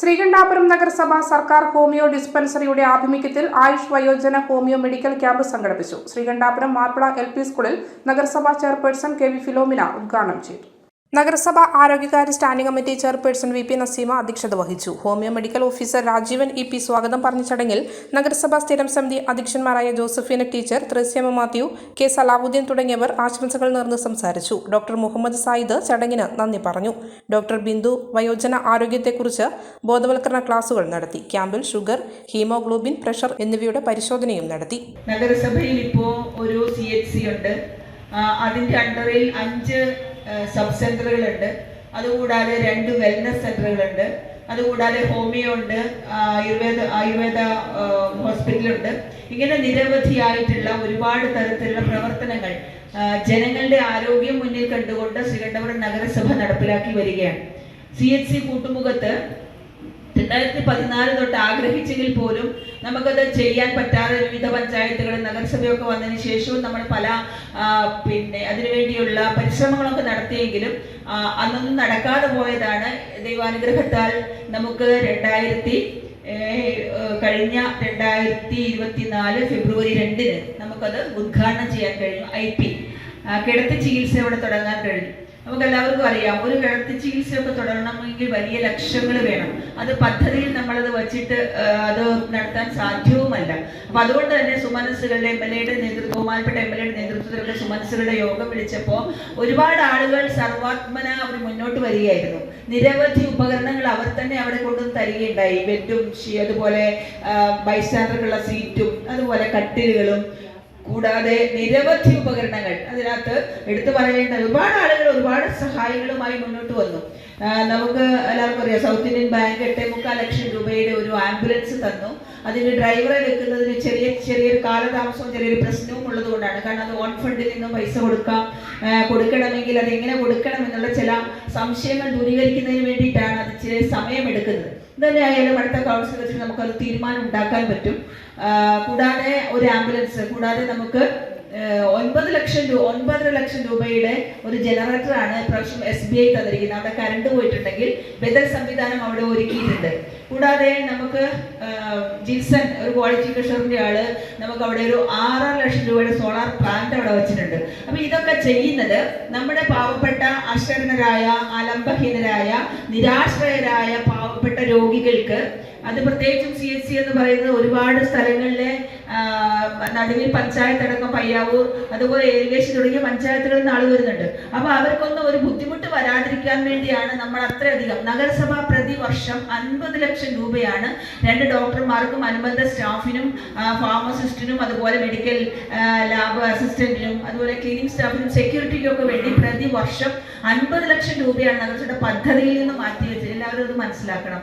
ശ്രീകണ്ഠാപുരം നഗരസഭ സർക്കാർ ഹോമിയോ ഡിസ്പെൻസറിയുടെ ആഭിമുഖ്യത്തിൽ ആയുഷ് വയോജന ഹോമിയോ മെഡിക്കൽ ക്യാമ്പ് സംഘടിപ്പിച്ചു. ശ്രീകണ്ഠാപുരം മാപ്പിള എൽ സ്കൂളിൽ നഗരസഭാ ചെയർപേഴ്സൺ കെ വി ഫിലോമിന ഉദ്ഘാടനം ചെയ്തു. നഗരസഭ ആരോഗ്യകാര്യ standing committee chairperson V P Naseema അധ്യക്ഷത വഹിച്ചു. Homeo medical officer Rajeevan E P സ്വാഗതം പറഞ്ഞ ചടങ്ങിൽ നഗരസഭാ സ്ഥിരം സമിതി അധ്യക്ഷന്മാരായ ജോസഫീന ടീച്ചർ ത്രേസ്യമ മാത്യു കെ സലാവുദ്ദീൻ തുടങ്ങിയവർ ആശംസകൾ നേർന്ന് സംസാരിച്ചു. ഡോക്ടർ മുഹമ്മദ് സായിദ് ചടങ്ങിന് നന്ദി പറഞ്ഞു. ഡോക്ടർ ബിന്ദു വയോജന ആരോഗ്യത്തെക്കുറിച്ച് ബോധവൽക്കരണ ക്ലാസുകൾ നടത്തി. ക്യാമ്പിൽ ഷുഗർ ഹീമോഗ്ലോബിൻ പ്രഷർ എന്നിവയുടെ പരിശോധനയും നടത്തി. നഗരസഭയിൽ ഇപ്പോൾ ഒരു സി എച്ച് സി ഉണ്ട്. അതിന്റെ അണ്ടറിൽ അഞ്ച് സബ് സെന്ററുകളുണ്ട് അതുകൂടാതെ രണ്ട് വെൽനസ് സെന്ററുകളുണ്ട് അതുകൂടാതെ ഹോമിയോ ഉണ്ട് ആയുർവേദ ആയുർവേദ ഹോസ്പിറ്റലുണ്ട്. ഇങ്ങനെ നിരവധിയായിട്ടുള്ള ഒരുപാട് തരത്തിലുള്ള പ്രവർത്തനങ്ങൾ ജനങ്ങളുടെ ആരോഗ്യം മുന്നിൽ കണ്ടുകൊണ്ട് ശ്രീകണ്ഠപുരം നഗരസഭ നടപ്പിലാക്കി വരികയാണ്. സി എച്ച് സി കൂട്ടുമുഖത്ത് രണ്ടായിരത്തി പതിനാല് തൊട്ട് ആഗ്രഹിച്ചെങ്കിൽ പോലും നമുക്കത് ചെയ്യാൻ പറ്റാതെ വിവിധ പഞ്ചായത്തുകളും നഗരസഭയൊക്കെ വന്നതിന് ശേഷവും നമ്മൾ പല പിന്നെ അതിനുവേണ്ടിയുള്ള പരിശ്രമങ്ങളൊക്കെ നടത്തിയെങ്കിലും അന്നൊന്നും നടക്കാതെ പോയതാണ്. ദൈവാനുഗ്രഹത്താൽ നമുക്ക് രണ്ടായിരത്തി കഴിഞ്ഞ രണ്ടായിരത്തി ഇരുപത്തിനാല് ഫെബ്രുവരി രണ്ടിന് നമുക്കത് ഉദ്ഘാടനം ചെയ്യാൻ കഴിഞ്ഞു. ഐ പി കിടത്തി ഇവിടെ തുടങ്ങാൻ കഴിഞ്ഞു. നമുക്ക് എല്ലാവർക്കും അറിയാം ഒരു കിടത്തി ചികിത്സയൊക്കെ തുടരണമെങ്കിൽ വലിയ ലക്ഷ്യങ്ങൾ വേണം. അത് പദ്ധതിയിൽ നമ്മളത് വച്ചിട്ട് അത് നടത്താൻ സാധ്യവുമല്ല. അപ്പൊ അതുകൊണ്ട് തന്നെ സുമനസ്സുകളുടെ എം എൽ എയുടെ നേതൃത്വം ബഹുമാനപ്പെട്ട എം എൽ എയുടെ നേതൃത്വത്തിലുള്ള സുമനസ്സുകളുടെ യോഗം വിളിച്ചപ്പോൾ ഒരുപാട് ആളുകൾ സർവാത്മന അവർ മുന്നോട്ട് വരികയായിരുന്നു. നിരവധി ഉപകരണങ്ങൾ അവർ തന്നെ അവിടെ കൊണ്ടുവന്ന് തരികയുണ്ടായി. ബെഡും അതുപോലെ ബൈസ്റ്റാൻഡർക്കുള്ള സീറ്റും അതുപോലെ കട്ടിലുകളും കൂടാതെ നിരവധി ഉപകരണങ്ങൾ അതിനകത്ത് എടുത്തു പറയേണ്ട ഒരുപാട് ആളുകൾ ഒരുപാട് സഹായങ്ങളുമായി മുന്നോട്ട് വന്നു. നമുക്ക് എല്ലാവർക്കും അറിയാം സൗത്ത് ഇന്ത്യൻ ബാങ്ക് എട്ടേ മുക്കാൽ ലക്ഷം രൂപയുടെ ഒരു ആംബുലൻസ് തന്നു. അതിന് ഡ്രൈവറെ വെക്കുന്നതിന് ചെറിയ ചെറിയൊരു കാലതാമസവും ചെറിയൊരു പ്രശ്നവും ഉള്ളത് കൊണ്ടാണ് കാരണം അത് ഓൺ ഫണ്ടിൽ നിന്നും പൈസ കൊടുക്കാം കൊടുക്കണമെങ്കിൽ അത് എങ്ങനെ കൊടുക്കണം എന്നുള്ള ചില സംശയങ്ങൾ ദൂരീകരിക്കുന്നതിന് വേണ്ടിയിട്ടാണ് അത് ചില സമയമെടുക്കുന്നത്. ഇതന്നെ ആയാലും അടുത്ത കൗൺസിൽ വെച്ച് നമുക്കൊരു തീരുമാനം ഉണ്ടാക്കാൻ പറ്റും. കൂടാതെ ഒരു ആംബുലൻസ് കൂടാതെ നമുക്ക് ഒൻപത് ലക്ഷം രൂപ ഒൻപതര ലക്ഷം രൂപയുടെ ഒരു ജനറേറ്ററാണ് പ്രാവശ്യം എസ് ബി ഐ തന്നിരിക്കുന്നത്. അവിടെ കറണ്ട് പോയിട്ടുണ്ടെങ്കിൽ ബദൽ സംവിധാനം അവിടെ ഒരുക്കിയിട്ടുണ്ട്. കൂടാതെ നമുക്ക് ജിൽസൺ ഒരു ക്വാളിറ്റി കഷറിന്റെ ആൾ നമുക്ക് അവിടെ ഒരു ആറര ലക്ഷം രൂപയുടെ സോളാർ പ്ലാന്റ് അവിടെ വെച്ചിട്ടുണ്ട്. അപ്പൊ ഇതൊക്കെ ചെയ്യുന്നത് നമ്മുടെ പാവപ്പെട്ട അശരണരായ അലംബഹീനരായ നിരാശ്രയരായ പാവപ്പെട്ട രോഗികൾക്ക് അത് പ്രത്യേകിച്ചും സി എച്ച് സി എന്ന് പറയുന്നത് ഒരുപാട് സ്ഥലങ്ങളിലെ നടുവിൽ പഞ്ചായത്ത് അടക്കം പയ്യാവൂർ അതുപോലെ ഏരിവേശി തുടങ്ങിയ പഞ്ചായത്തുകളിൽ നിന്ന് ആൾ വരുന്നുണ്ട്. അപ്പൊ അവർക്കൊന്നും ഒരു ബുദ്ധിമുട്ട് വരാതിരിക്കാൻ വേണ്ടിയാണ് നമ്മൾ അത്രയധികം നഗരസഭ പ്രതിവർഷം അൻപത് ലക്ഷം രൂപയാണ് രണ്ട് ഡോക്ടർമാർക്കും അനുബന്ധ സ്റ്റാഫിനും ഫാർമസിസ്റ്റിനും അതുപോലെ മെഡിക്കൽ ലാബ് അസിസ്റ്റന്റിനും അതുപോലെ ക്ലീനിങ് സ്റ്റാഫിനും സെക്യൂരിറ്റിക്കും ഒക്കെ വേണ്ടി പ്രതിവർഷം അൻപത് ലക്ഷം രൂപയാണ് നഗരസഭയുടെ പദ്ധതിയിൽ നിന്ന് മാറ്റിവെച്ചത്. എല്ലാവരും അത് മനസ്സിലാക്കണം.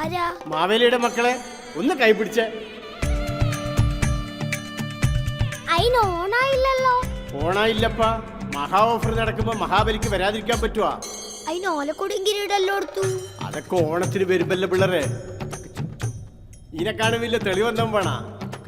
ആരാ? മാവേലിയുടെ മക്കളെ ഒന്ന് കൈപിടിച്ച് അയിന് ഓണായില്ലല്ലോ? ഓണായില്ലപ്പ. മഹാ ഓഫർ നടക്കുമ്പോ മഹാബലിക്ക് വരാതിരിക്കാൻ പറ്റുവാ. അയിന് കിരീടല്ലോ എടുത്തു അതൊക്കെ ഓണത്തിന് വരുമ്പല്ലേ പിള്ളേരെ. ഇതിനെക്കാളും വലിയ തെളിവെന്തും വേണ.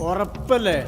ഉറപ്പല്ലേ?